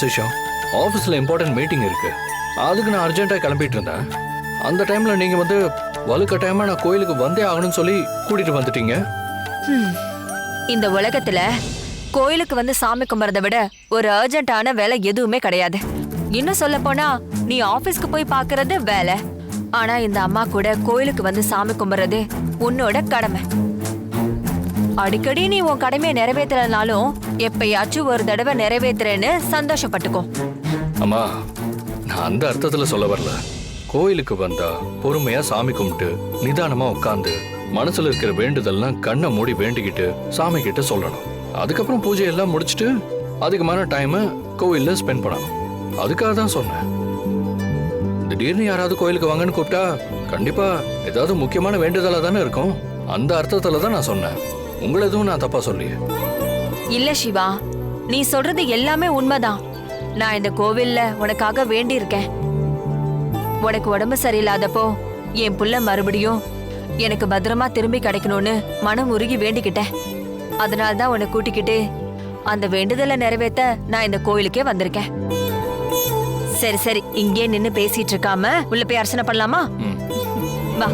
விசேஷம் ஆஃபீஸில் important meeting இருக்கு. அதுக்கு நான் அர்ஜென்ட்டாக கிளம்பிட்டு இருந்தேன். அந்த டைம்ல நீங்க வந்து வலுக்கட்டாயமா நான் கோயிலுக்கு வந்தே ஆகணும்னு சொல்லி கூட்டிட்டு வந்துட்டீங்க. இந்த உலகத்துல கோயிலுக்கு வந்து சாமி கும்பிட்றத விட ஒரு அர்ஜென்ட்டான வேலை எதுவுமே கிடையாது. இன்னும் சொல்ல போனா நீ ஆபீஸ்க்கு போய் பார்க்கறது வேலை. ஆனா இந்த அம்மா கூட கோயிலுக்கு வந்து சாமி கும்பிட்றது உன்னோட கடமை. அடிக்கடி நீ உன் கடமையை நிறைவேற்றலனாலும் எப்பயாச்சும் ஒரு தடவை நிறைவேத்துறேன்னு சந்தோஷப்பட்டுக்கோ. அம்மா நான் அந்த அர்த்தத்துல சொல்ல வரல. கோயிலுக்கு வந்தா பொறுமையா சாமி கும்பிட்டு நிதானமா உட்காந்து மனசுல இருக்கிற வேண்டுதல்லாம் கண்ணை மூடி வேண்டிக்கிட்டு சாமி கிட்ட சொல்லணும். அதுக்கப்புறம் பூஜை எல்லாம் முடிச்சிட்டு அதிகமான டைம் கோயில்ல ஸ்பெண்ட் பண்ணணும். அதுக்காக தான் சொன்னேன். திடீர்னு யாராவது கோயிலுக்கு வாங்கன்னு கூப்பிட்டா கண்டிப்பா ஏதாவது முக்கியமான வேண்டுதலா தானே இருக்கும். அந்த அர்த்தத்துல தான் நான் சொன்னேன். உங்களை எதுவும் நான் தப்பா சொல்லியே இல்ல சிவா நீ சொல்றது எல்லாமே உண்மைதான். நான் இந்த கோவில்ல உனக்காக வேண்டி இருக்கேன் உனக்கு உடம்பு சரியில்லாதப்போ என் புள்ள மறுபடியும் எனக்கு பத்திரமா திரும்பி கிடைக்கணும்னு மனம் உருகி வேண்டிக்கிட்டேன். அதனால தான் உன்னை கூட்டிக்கிட்டு அந்த வேண்டுதலை நிறைவேத்த நான் இந்த கோயிலுக்கே வந்திருக்கேன். சரி சரி இங்கே நின்னு பேசிட்டு இருக்காம உள்ள போய் அர்ச்சனை பண்ணலாமா? வா.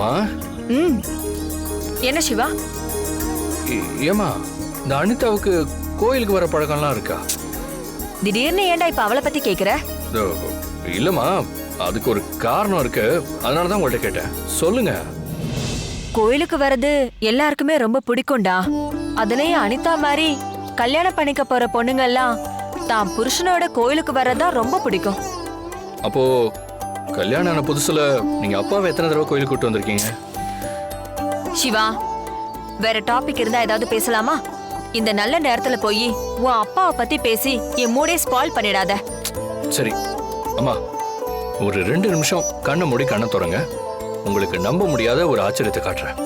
அம்மா ம். என்ன சிவா? ஏ- ஏம்மா இந்த அனிதாவுக்கு கோயிலுக்கு வர பழக்கம்லாம் இருக்கா? திடீர்னு ஏன்டா இப்ப அவளை பத்தி கேக்குற? இல்லம்மா அதுக்கு ஒரு காரணம் இருக்கு. அதனால தான் உங்கள்கிட்ட கேட்டேன். சொல்லுங்க. கோயிலுக்கு வர்றது எல்லாருக்குமே ரொம்ப பிடிக்கும்டா. அதுலயும் அனிதா மாதிரி கல்யாணம் பண்ணிக்க போற பொண்ணுங்கெல்லாம் தான் புருஷனோட கோயிலுக்கு வர்றதா ரொம்ப பிடிக்கும். அப்போ கல்யாணம் ஆன புதுசுல நீங்க அப்பாவை எத்தனை தடவை கோயிலுக்கு கூட்டு வந்திருக்கீங்க? சிவா வேற டாபிக் இருந்தா ஏதாவது பேசலாமா? இந்த நல்ல நேரத்துல போய் உன் அப்பாவை பத்தி பேசி என் மூடே ஸ்பாயில் பண்ணிடாத. சரி அம்மா ஒரு ரெண்டு நிமிஷம் கண்ணை மூடி கண்ணை தொடங்க. உங்களுக்கு நம்ப முடியாத ஒரு ஆச்சரியத்தை காட்டுறேன்.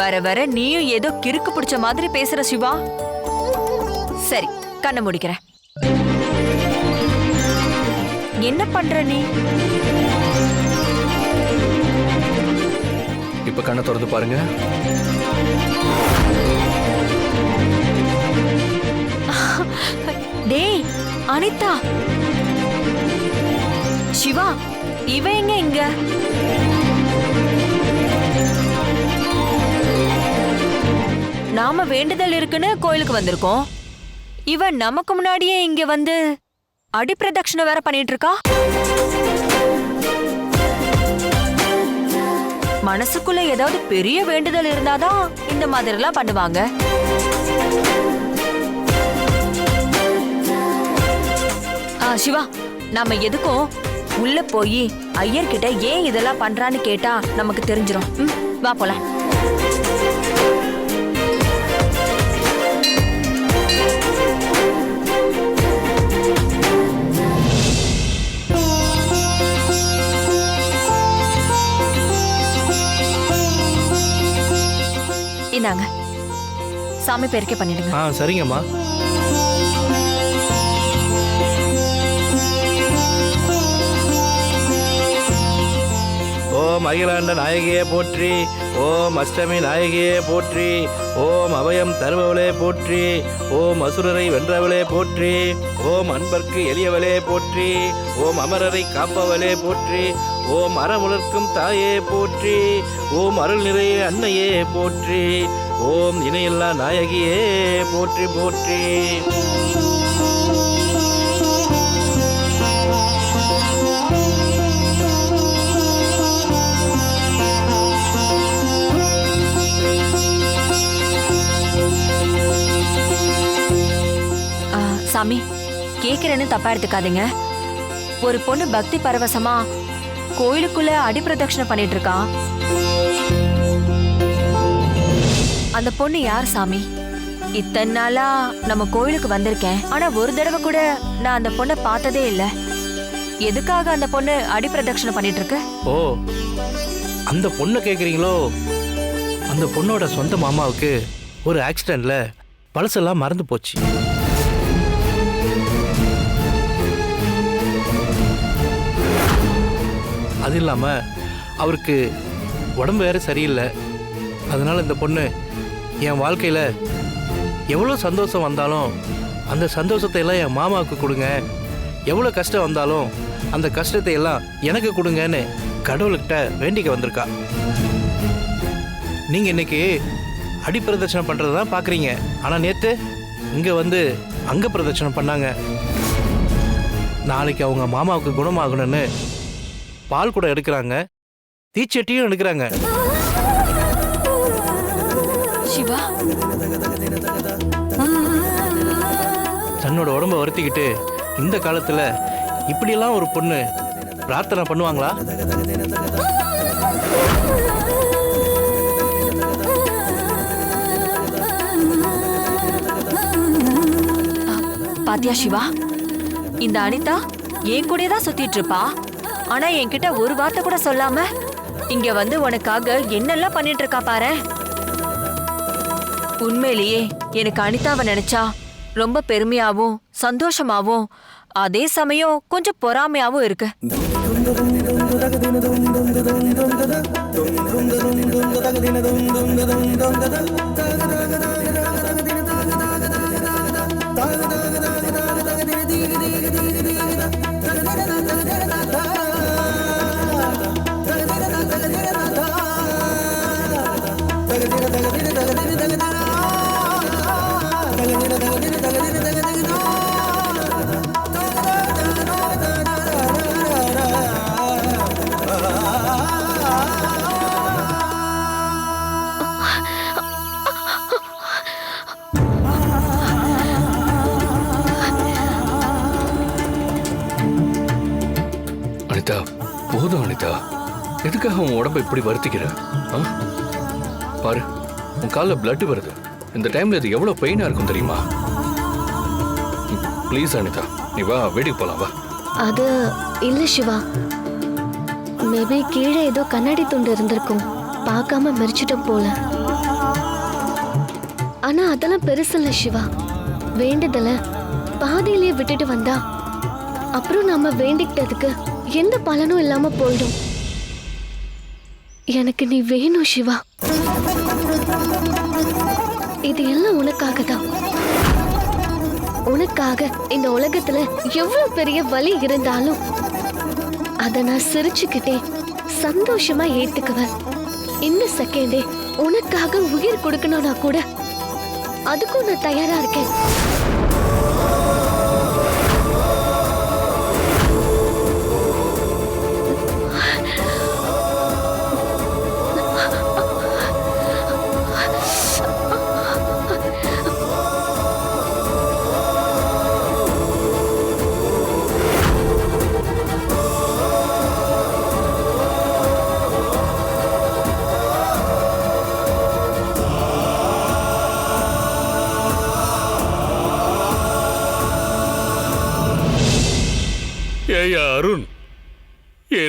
வர வர நீயும் ஏதோ கிறுக்கு பிடிச்ச மாதிரி பேசுற சிவா. சரி கண்ணை முடிக்கிறேன். என்ன பண்ற நீ இப்ப கண்ணை திறந்து பாருங்க. டேய் அனிதா. சிவா இவ எங்க இங்க? நாம வேண்டுதல் இருக்குன்னு கோயிலுக்கு வந்திருக்கோம். இவ நமக்கு முன்னாடியே இங்க வந்து அடிப்பிரதட்சணை வேற பண்ணிட்டு இருக்கா மனசுக்குள்ள ஏதாவது பெரிய வேண்டுதல் இருந்தாதான் இந்த மாதிரிலாம் பண்ணுவாங்க. ஆ சிவா நாம எதுக்கும் உள்ள போய் ஐயர்கிட்ட ஏன் இதெல்லாம் பண்றான்னு கேட்டா நமக்கு தெரிஞ்சிரும். ம், வா போலாம். இந்தாங்க சாமி பேருக்கே பண்ணிடுங்க. ஆ சரிங்கம்மா. ஓம் அகிலாண்ட நாயகியே போற்றி ஓம் அஷ்டமி நாயகியே போற்றி ஓம் அபயம் தருபவளே போற்றி ஓம் அசுரரை வென்றவளே போற்றி ஓம் அன்பர்க்கு எளியவளே போற்றி ஓம் அமரரை காப்பவளே போற்றி ஓம் அறமுலர்க்கும் தாயே போற்றி ஓம் அருள் நிறைய அன்னையே போற்றி ஓம் இணையில்லா நாயகியே போற்றி போற்றி. சாமி கேக்குறேன்னு தப்பா எடுத்துக்காதீங்க. ஒரு பொண்ணு பக்தி பரவசமா கோயிலுக்குள்ள அடிப்பிரதட்சணை பண்ணிட்டு இருக்கா? அந்த பொண்ணு யார் சாமி? இத்தனை நாளா நம்ம கோயிலுக்கு வந்திருக்கேன். ஆனா ஒரு தடவை கூட நான் அந்த பொண்ணை பார்த்ததே இல்ல. எதுக்காக அந்த பொண்ணு அடிப்பிரதட்சணை பண்ணிட்டு இருக்கு? ஓ அந்த பொண்ணை கேட்குறீங்களோ அந்த பொண்ணோட சொந்த மாமாவுக்கு ஒரு ஆக்சிடென்ட்ல பழசெல்லாம் மறந்து போச்சு. அது இல்லாமல் அவருக்கு உடம்பு வேறு சரியில்லை. அதனால் இந்த பொண்ணு என் வாழ்க்கையில் எவ்வளோ சந்தோஷம் வந்தாலும் அந்த சந்தோஷத்தை எல்லாம் என் மாமாவுக்கு கொடுங்க. எவ்வளோ கஷ்டம் வந்தாலும் அந்த கஷ்டத்தை எல்லாம் எனக்கு கொடுங்கன்னு கடவுள்கிட்ட வேண்டிக்க வந்திருக்கா. நீங்கள் இன்றைக்கி அடிப்பிரதட்சணம் பண்ணுறது தான் பார்க்குறீங்க ஆனால் நேற்று இங்கே வந்து அங்க பிரதட்சணம் பண்ணாங்க. நாளைக்கு அவங்க மாமாவுக்கு குணமாகணும்னு பால் கூட எடுக்கிறாங்க. தீச்சட்டியும் எடுக்கிறாங்க. சிவா. தன்னோட உடம்ப வருத்திக்கிட்டு இந்த காலத்தில் இப்படியெல்லாம் ஒரு பொண்ணு பிரார்த்தனை பண்ணுவாங்களா? பாத்தியா சிவா இந்த அனிதா என் கூடயே தான் சுத்திட்டு இருப்பா. ஆனா என்கிட்ட ஒரு வார்த்தை கூட சொல்லாம இங்க வந்து உனக்காக என்னெல்லாம் பண்ணிட்டு இருக்கா பாரு. உண்மையிலேயே எனக்கு அனிதாவை நினைச்சா ரொம்ப பெருமையாவும் சந்தோஷமாவும் அதே சமயம் கொஞ்சம் பொறாமையாவும் இருக்கு. இப்படி வருத்திக்கிற? பாரு உன் காலில் பிளட் வருது. இந்த டைம்ல இது எவ்வளோ பெயினா இருக்கும் தெரியுமா? ப்ளீஸ் அனிதா நீ வா வீட்டுக்கு போலாம் வா. அது இல்ல சிவா. மேபி கீழே ஏதோ கண்ணாடி துண்டு இருந்திருக்கும். பார்க்காம மெரிச்சிட்ட போல. ஆனா அதெல்லாம் பெருசு இல்ல சிவா. வேண்டுதல பாதியிலேயே விட்டுட்டு வந்தா. அப்புறம் நாம வேண்டிக்கிட்டதுக்கு எந்த பலனும் இல்லாம போயிடும். எனக்கு நீ வேணும் சிவா. இது எல்லாம் உனக்காக தான் உனக்காக இந்த உலகத்துல எவ்வளவு பெரிய வலி இருந்தாலும் அத நான் சிரிச்சுக்கிட்டே சந்தோஷமா ஏத்துக்குவேன். இந்த செகண்டே உனக்காக உயிர் கொடுக்கணும்னா கூட அதுக்கும் நான் தயாரா இருக்கேன்.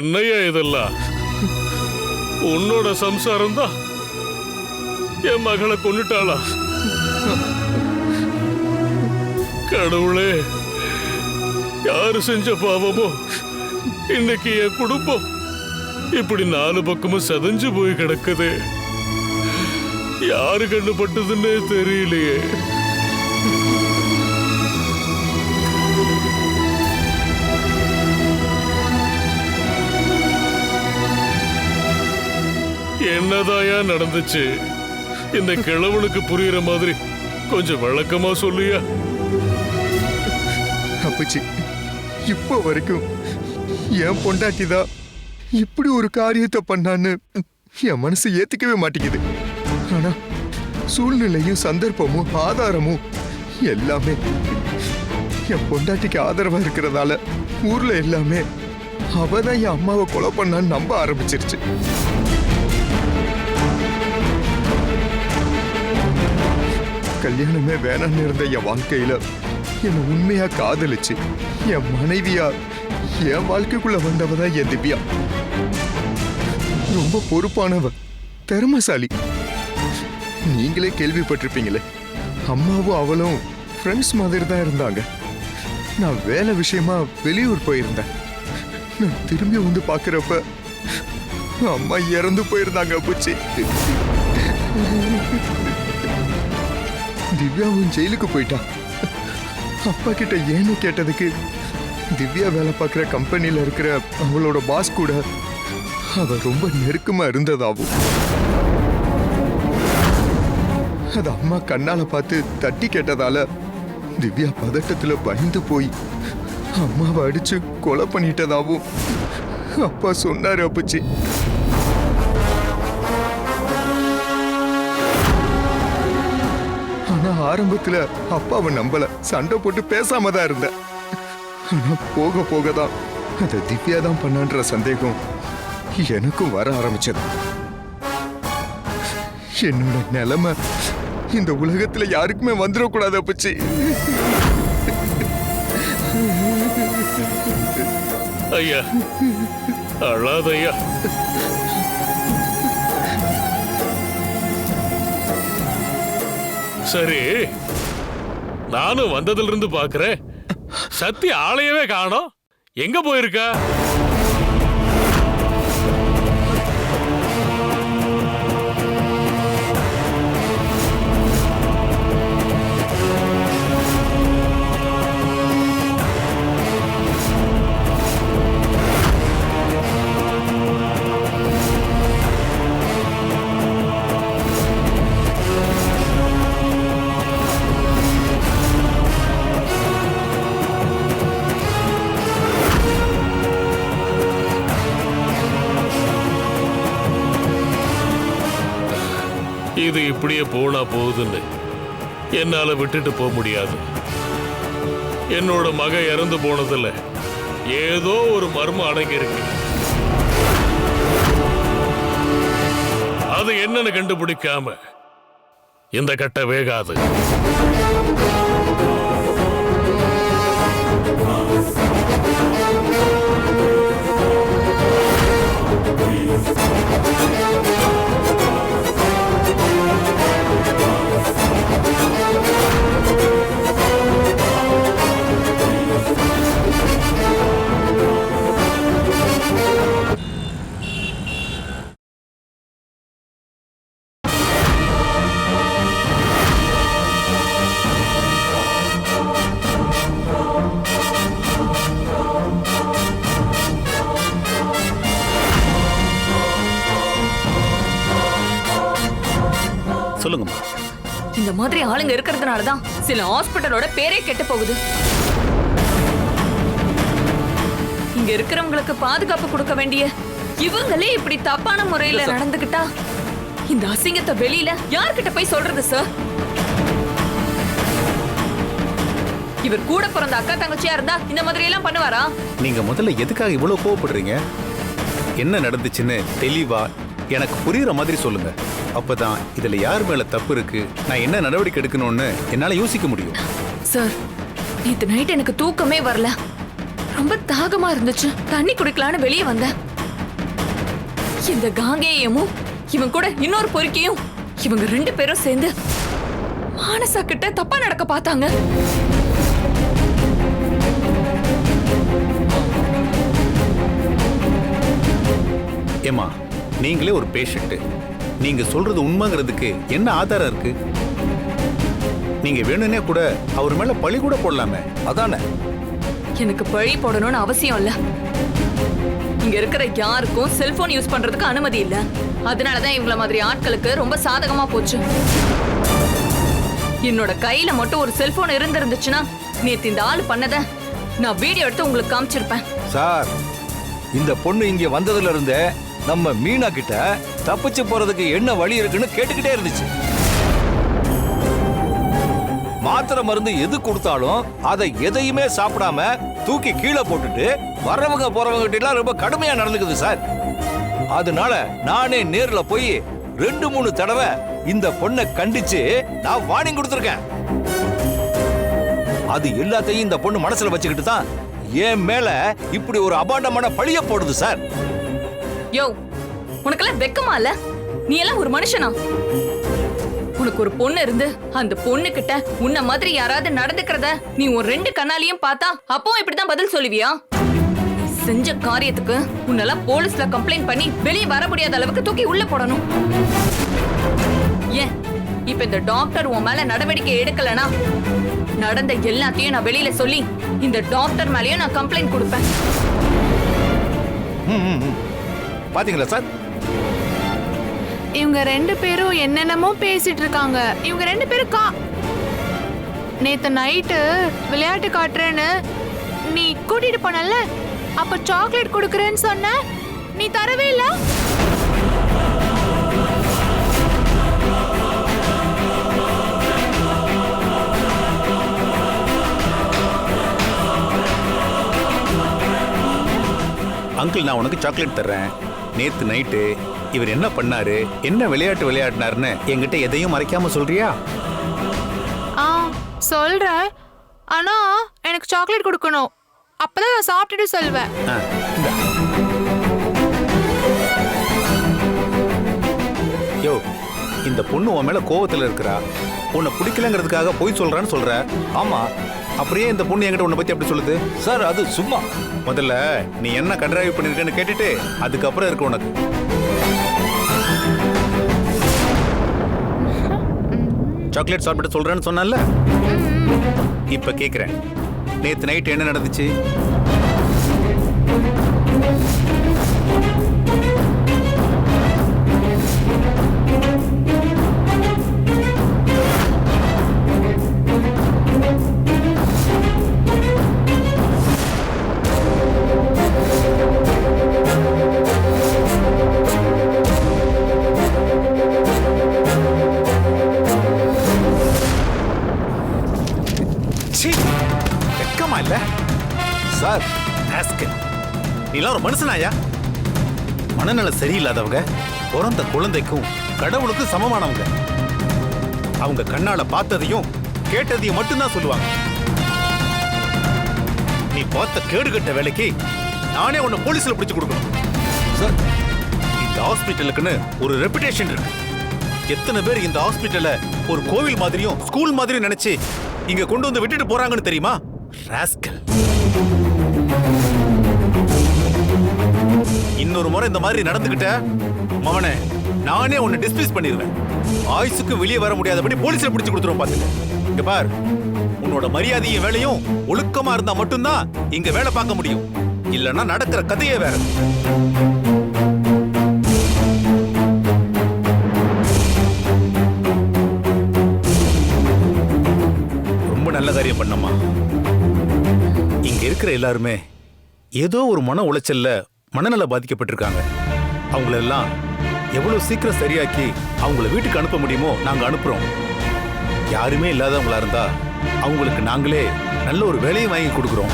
என்னையா இதெல்லாம்? உன்னோட சம்சாரம் தான் என் மகளை கொண்டுட்டாளா கடவுளே யாரு செஞ்ச பாவமோ? இன்னைக்கு என் குடும்பம் இப்படி நாலு பக்கமும் செதஞ்சு போய் கிடக்குது. யாரு கண்டுபட்டதுன்னே தெரியலையே. என்னதாயா நடந்துச்சு? இந்த கிழவனுக்கு புரியுற மாதிரி கொஞ்சம் விளக்கமா சொல்லியா? அப்பச்சி இப்போ வரைக்கும் என் பொண்டாட்டி தான் இப்படி ஒரு காரியத்தை பண்ணான்னு என் மனசு ஏத்துக்கவே மாட்டேங்குது. ஆனா சூழ்நிலையும் சந்தர்ப்பமும் ஆதாரமும் எல்லாமே என் பொண்டாட்டிக்கு ஆதரவா இருக்கிறதால ஊர்ல எல்லாமே அவ தான் என் அம்மாவை கொலை பண்ணான்னு நம்ப ஆரம்பிச்சிருச்சு. கல்யாணமே வேணாம்னு இருந்த என் வாழ்க்கையில என்னை உண்மையா காதலிச்சு. என் மனைவியா என் வாழ்க்கைக்குள்ள வந்தவ தான் என் திவ்யா. ரொம்ப பொறுப்பானவ திறமசாலி. நீங்களே கேள்விப்பட்டிருப்பீங்களே அம்மாவும் அவளும் ஃப்ரெண்ட்ஸ் மாதிரி தான் இருந்தாங்க. நான் வேலை விஷயமா வெளியூர் போயிருந்தேன். நான் திரும்பி வந்து பார்க்குறப்ப அம்மா இறந்து போயிருந்தாங்க அப்புச்சி திவ்யாவும் ஜெயிலுக்கு போயிட்டா அப்பா கிட்ட ஏன்னு கேட்டதுக்கு திவ்யா வேலை பார்க்குற கம்பெனியில் இருக்கிற அவளோட பாஸ் கூட அவ ரொம்ப நெருக்கமா இருந்ததாவும். அது அம்மா கண்ணால பார்த்து தட்டி கேட்டதால திவ்யா பதட்டத்துல பயந்து போய் அம்மாவை அடிச்சு கொலை பண்ணிட்டதாவும் அப்பா சொன்னாரு அப்பச்சி. ஆரம்பத்துல அப்பாவை நம்பல. சண்டை போட்டு பேசாம தான் இருந்தேன் போக போக தான் அதை திவ்யா தான் பண்ணான்ற சந்தேகம் எனக்கும் வர ஆரம்பிச்சது. என்னோட நிலைமை இந்த உலகத்துல யாருக்குமே வந்துடக்கூடாது அப்பச்சி. ஐயா அழாதையா சரி. நானும் வந்ததுல இருந்து பாக்குறேன். சத்தி ஆளையவே காணோம். எங்க போயிருக்கா? என்னால விட்டுட்டு போக முடியாது. என்னோட மக இறந்து போனதுல ஏதோ ஒரு மர்மம் அடங்கி இருக்கு அது என்னன்னு கண்டுபிடிக்காம இந்த கட்ட வேகாது. சொல்லுங்கம்மா. இந்த மாதிரி ஆளுங்க இருக்கிறதுனால தான் சில ஹாஸ்பிட்டலோட பேரே கெட்டு போகுது. இங்க இருக்கிறவங்களுக்கு பாதுகாப்பு கொடுக்க வேண்டிய இவங்களே இப்படி தப்பான முறையில நடந்துக்கிட்டா இந்த அசிங்கத்தை வெளியில யார்கிட்ட போய் சொல்றது சார்? இவர் கூட பிறந்த அக்கா தங்கச்சியா இருந்தா இந்த மாதிரி எல்லாம் பண்ணுவாரா? நீங்க முதல்ல எதுக்காக இவ்வளவு கோவப்படுறீங்க? என்ன நடந்துச்சுன்னு தெளிவா எனக்கு புரியுற மாதிரி சொல்லுங்க. அப்பதான் இதுல யார் மேல தப்பு இருக்கு நான் என்ன நடவடிக்கை எடுக்கணும்னு என்னால யோசிக்க முடியும். சார் நேத்து நைட் எனக்கு தூக்கமே வரல. ரொம்ப தாகமா இருந்துச்சு. தண்ணி குடிக்கலான்னு வெளியே வந்தேன். இந்த காங்கேயமும் இவன் கூட இன்னொரு பொறுக்கியும் இவங்க ரெண்டு பேரும் சேர்ந்து மானசா கிட்ட தப்பா நடக்க பார்த்தாங்க. ஏமா நீங்களே ஒரு பேஷண்ட் நீங்க சொல்றது உண்மைங்கிறதுக்கு என்ன ஆதாரம் இருக்கு? நீங்க வேணும்னே கூட அவர் மேல பழி கூட போடலாமே. அதானே? எனக்கு பழி போடணும்னு அவசியம் இல்ல. இங்க இருக்கிற யாருக்கும் செல்போன் யூஸ் பண்றதுக்கு அனுமதி இல்ல. அதனாலதான் இவங்கள மாதிரி ஆட்களுக்கு ரொம்ப சாதகமா போச்சு. என்னோட கையில மட்டும் ஒரு செல்போன் இருந்திருந்துச்சுன்னா நேத்து இந்த ஆள் பண்ணத நான் வீடியோ எடுத்து உங்களுக்கு காமிச்சிருப்பேன். சார் இந்த பொண்ணு இங்க வந்ததுல இருந்தே நம்ம மீனா கிட்ட தப்பிச்சு போறதுக்கு என்ன வழி இருக்குன்னு கேட்டுக்கிட்டே இருந்துச்சு. மாத்திரை மருந்து எது கொடுத்தாலும் அதை எதையுமே சாப்பிடாம தூக்கி கீழே போட்டுட்டு வர்றவங்க போறவங்க கிட்ட எல்லாம் ரொம்ப கடுமையா நடந்துக்குது சார். அதனால நானே நேர்ல போய் ரெண்டு மூணு தடவை இந்த பொண்ணை கண்டிச்சு நான் வார்னிங் கொடுத்துருக்கேன். அது எல்லாத்தையும் இந்த பொண்ணு மனசுல வச்சுக்கிட்டு தான் என் மேல இப்படி ஒரு அபாண்டமான பழிய போடுது சார். யோ உனக்கெல்லாம் வெக்கமா இல்ல? நீ எல்லாம் ஒரு மனுஷனா? உனக்கு ஒரு பொண்ணு இருந்து அந்த பொண்ணு கிட்ட உன்ன மாதிரி யாராவது நடந்துக்கிறத நீ உன் ரெண்டு கண்ணாலையும் பார்த்தா அப்போ இப்படிதான் பதில் சொல்லுவியா? செஞ்ச காரியத்துக்கு உன்னெல்லாம் போலீஸ்ல கம்ப்ளைண்ட் பண்ணி வெளியே வர முடியாத அளவுக்கு தூக்கி உள்ள போடணும். ஏன்? இப்ப இந்த டாக்டர் உன் மேல நடவடிக்கை எடுக்கலனா நடந்த எல்லாத்தையும் நான் வெளியில சொல்லி இந்த டாக்டர் மேலயும் நான் கம்ப்ளைண்ட் கொடுப்பேன். பாத்தீங்களா சார்? இவங்க ரெண்டு பேரும் என்னென்னமோ பேசிட்டு இருக்காங்க இவங்க ரெண்டு பேரும் கா நேத்து நைட்டு விளையாட்டு காட்டுறேன்னு நீ கூட்டிட்டு போனல அப்ப சாக்லேட் கொடுக்கறேன்னு சொன்ன? நீ தரவே இல்ல? அங்கிள் நான் உனக்கு சாக்லேட் தர்றேன். நேத்து நைட்டு இவர் என்ன பண்ணாரு? என்ன விளையாட்டு விளையாடினாருன்னு என்கிட்ட எதையும் மறைக்காம சொல்றியா? ஆ சொல்றேன். ஆனா எனக்கு சாக்லேட் கொடுக்கணும். அப்பதான் நான் சாப்பிட்டுட்டு சொல்வேன். ஆ, இந்தா. யோ இந்த பொண்ணு உன் மேல கோவத்துல இருக்கிறா. உன்னை பிடிக்கலங்கிறதுக்காக போய் சொல்றான்னு சொல்ற. ஆமா அப்படியே இந்த பொண்ணு என்கிட்ட உன்னை பத்தி அப்படி சொல்லுது? சார் அது சும்மா. முதல்ல நீ என்ன கண்ட்ராவி பண்ணிருக்கேன்னு கேட்டுட்டு அதுக்கப்புறம் இருக்கு உனக்கு. சாக்லேட் சாப்பிட்டு சொல்றேன்னு சொன்னல இப்ப கேக்குறேன். நேத்து நைட் என்ன நடந்துச்சு? நீலாம் ஒரு மனுஷனாயா? மனநல சரியில்லாதவங்க பிறந்த குழந்தைக்கும் கடவுளுக்கும் சமமானவங்க. அவங்க கண்ணால பார்த்ததையும் கேட்டதையும் மட்டும்தான் சொல்லுவாங்க. நீ பார்த்த கேடுகட்ட வேலைக்கு நானே உன்னை போலீஸ்ல பிடிச்சு கொடுக்கணும். சார். இந்த ஹாஸ்பிட்டலுக்குன்னு ஒரு ரெப்புடேஷன் இருக்கு. எத்தனை பேர் இந்த ஹாஸ்பிட்டல ஒரு கோவில் மாதிரியும் ஸ்கூல் மாதிரியும் நினைச்சு இங்க கொண்டு வந்து விட்டுட்டு போறாங்கன்னு தெரியுமா? இன்னொரு முறை இந்த மாதிரி நடந்துகிட்ட மவனே நானே உன்னை டிஸ்மிஸ் பண்ணிடுவேன் ஆயுசுக்கு வெளியே வர முடியாதபடி போலீஸ்ல பிடிச்சு கொடுத்துருவோம் பாத்துக்க இங்க பார் உன்னோட மரியாதையும் வேலையும் ஒழுக்கமா இருந்தா மட்டும்தான் இங்க வேலை பார்க்க முடியும். இல்லைன்னா நடக்கிற கதையே வேற. ரொம்ப நல்ல காரியம் பண்ணம்மா. இங்க இருக்கிற எல்லாருமே ஏதோ ஒரு மன உளைச்சல்ல மனநல பாதிக்கப்பட்டிருக்காங்க. அவங்களெல்லாம் எவ்வளவு சீக்கிரம் சரியாக்கி அவங்கள வீட்டுக்கு அனுப்ப முடியுமோ நாங்க அனுப்புகிறோம் யாருமே இல்லாதவங்களா இருந்தா அவங்களுக்கு நாங்களே நல்ல ஒரு வேலையை வாங்கி கொடுக்குறோம்.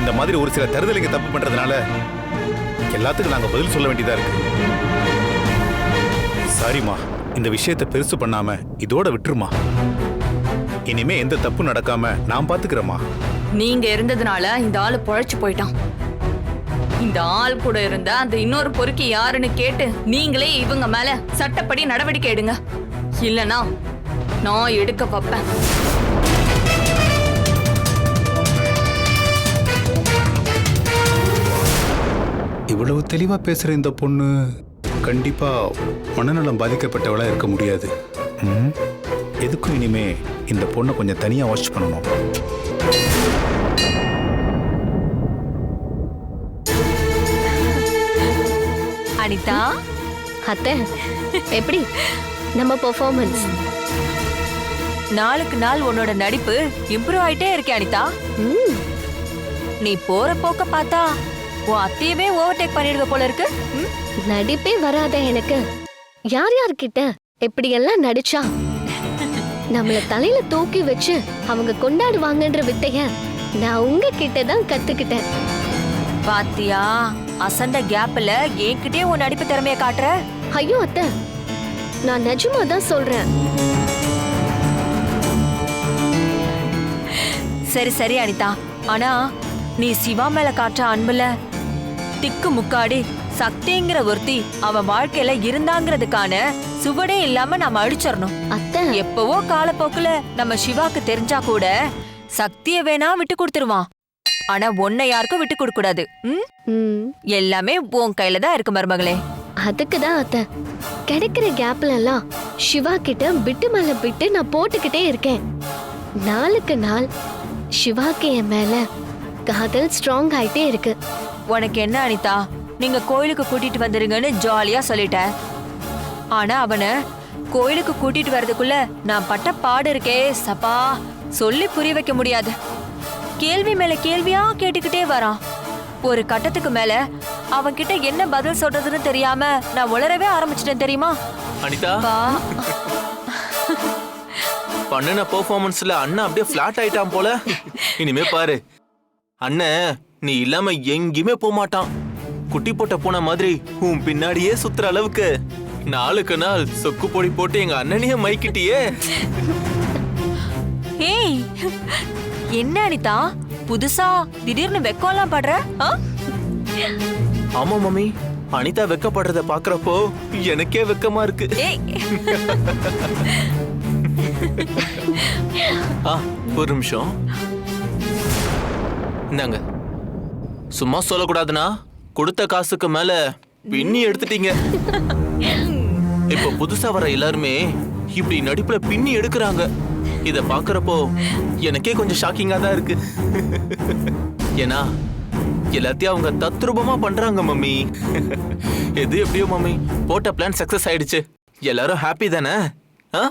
இந்த மாதிரி ஒரு சில தருதலைங்க தப்பு பண்றதுனால எல்லாத்துக்கும் நாங்க பதில் சொல்ல வேண்டியதா இருக்கு. சாரிம்மா இந்த விஷயத்தை பெருசு பண்ணாம இதோட விட்டுருமா. இனிமே எந்த தப்பு நடக்காம நான் பாத்துக்கிறேம்மா. நீங்க இருந்ததுனால இந்த ஆளு பொழைச்சு போயிட்டான். இந்த ஆள் கூட இருந்த அந்த இன்னொரு பொறுக்கி யாருன்னு கேட்டு நீங்களே இவங்க மேல சட்டப்படி நடவடிக்கை எடுங்க. இல்லனா நான் எடுக்க வைப்பேன். இவ்வளவு தெளிவா பேசுற இந்த பொண்ணு கண்டிப்பா மனநலம் பாதிக்கப்பட்டவளா இருக்க முடியாது. ம்? எதுக்கும் இனிமே இந்த பொண்ணை கொஞ்சம் தனியா வாட்ச் பண்ணணும். அனிதா? அத்தை எப்படி? நம்ம பெர்ஃபார்மன்ஸ் நாளுக்கு நாள் உன்னோட நடிப்பு இம்ப்ரூவ் ஆயிட்டே இருக்கே அனிதா. நீ போற போக்க பார்த்தா உன் அத்தையவே ஓவர்டேக் பண்ணிடுவ போல இருக்கு? நடிப்பே வராத எனக்கு. யார் யார்கிட்ட எப்படியெல்லாம் நடிச்சா? நம்மள தலையில தூக்கி வச்சு அவங்க கொண்டாடுவாங்கன்ற வித்தைய நான் உங்ககிட்ட தான் கத்துக்கிட்டேன். பாத்தியா? அசந்த கேப்ல என்கிட்டயே உன் நடிப்பு திறமைய காட்டுற? ஐயோ அத்தை. நான் நிஜமா தான் சொல்றேன். சரி சரி அனிதா. ஆனா நீ சிவா மேல காட்டுற அன்புல திக்கு முக்காடி சக்திங்கிற ஒருத்தி அவன் வாழ்க்கையில இருந்தாங்கிறதுக்கான சுவடே இல்லாம நாம அழிச்சிடணும் அத்தை. எப்பவோ காலப்போக்குல நம்ம சிவாக்கு தெரிஞ்சா கூட சக்திய வேணா விட்டு கொடுத்துருவான். ஆனா உன்னை யாருக்கும் விட்டு கொடுக்க கூடாது. ம்? ம். எல்லாமே உன் கையில தான் இருக்கு மருமகளே. அதுக்கு தான் அத்தை. கிடைக்கிற கேப்ல எல்லாம் சிவா கிட்ட பிட்டு மேல பிட்டு நான் போட்டுக்கிட்டே இருக்கேன். நாளுக்கு நாள் சிவாக்கு என் மேல காதல் ஸ்ட்ராங் ஆயிட்டே இருக்கு. உனக்கு என்ன அனிதா? நீங்க கோயிலுக்கு கூட்டிட்டு வந்துருங்கன்னு ஜாலியா சொல்லிட்டேன் ஆனா அவனை கோயிலுக்கு கூட்டிட்டு வர்றதுக்குள்ள நான் பட்ட பாடு இருக்கே சப்பா. சொல்லி புரிய வைக்க முடியாது. கேள்வி மேல கேள்வியா கேட்டுக்கிட்டே வரான். ஒரு கட்டத்துக்கு மேல அவன்கிட்ட என்ன பதில் சொல்றதுன்னு தெரியாம நான் உளரவே ஆரம்பிச்சிட்டேன் தெரியுமா? அனிதா? பண்ணுன பெர்ஃபார்மன்ஸ்ல அண்ணன் அப்படியே ஃபிளாட் ஆயிட்டான் போல. இனிமே பாரு. அண்ணன் நீ இல்லாம எங்கேயுமே போக மாட்டான். குட்டி போட்ட பூனை மாதிரி உன் பின்னாடியே சுத்துற அளவுக்கு. நாளுக்கு நாள் சொக்கு பொடி போட்டு எங்க அண்ணனையே மைக்கிட்டியே ஏய் என்ன அனிதா? புதுசா திடீர்னு வெக்கம்லாம் படுற? ஆ? ஆமா மம்மி. அனிதா வெக்கப்படுறத பாக்குறப்போ எனக்கே வெக்கமா இருக்கு. ஒரு நிமிஷம். இந்தாங்க. சும்மா சொல்லக்கூடாதுன்னா கொடுத்த காசுக்கு மேல பின்னி எடுத்துட்டீங்க. இப்ப புதுசா வர எல்லாருமே இப்படி நடிப்புல பின்னி எடுக்கிறாங்க. இத பாக்குறப்போ எனக்கே கொஞ்சம் ஷாக்கிங்கா தான் இருக்கு. ஏன்னா எல்லாத்தையும் அவங்க தத்ரூபமா பண்றாங்க மம்மி. எது எப்படியோ மம்மி போட்ட பிளான் சக்சஸ் ஆயிடுச்சு. எல்லாரும் ஹாப்பி தானே? ஆ?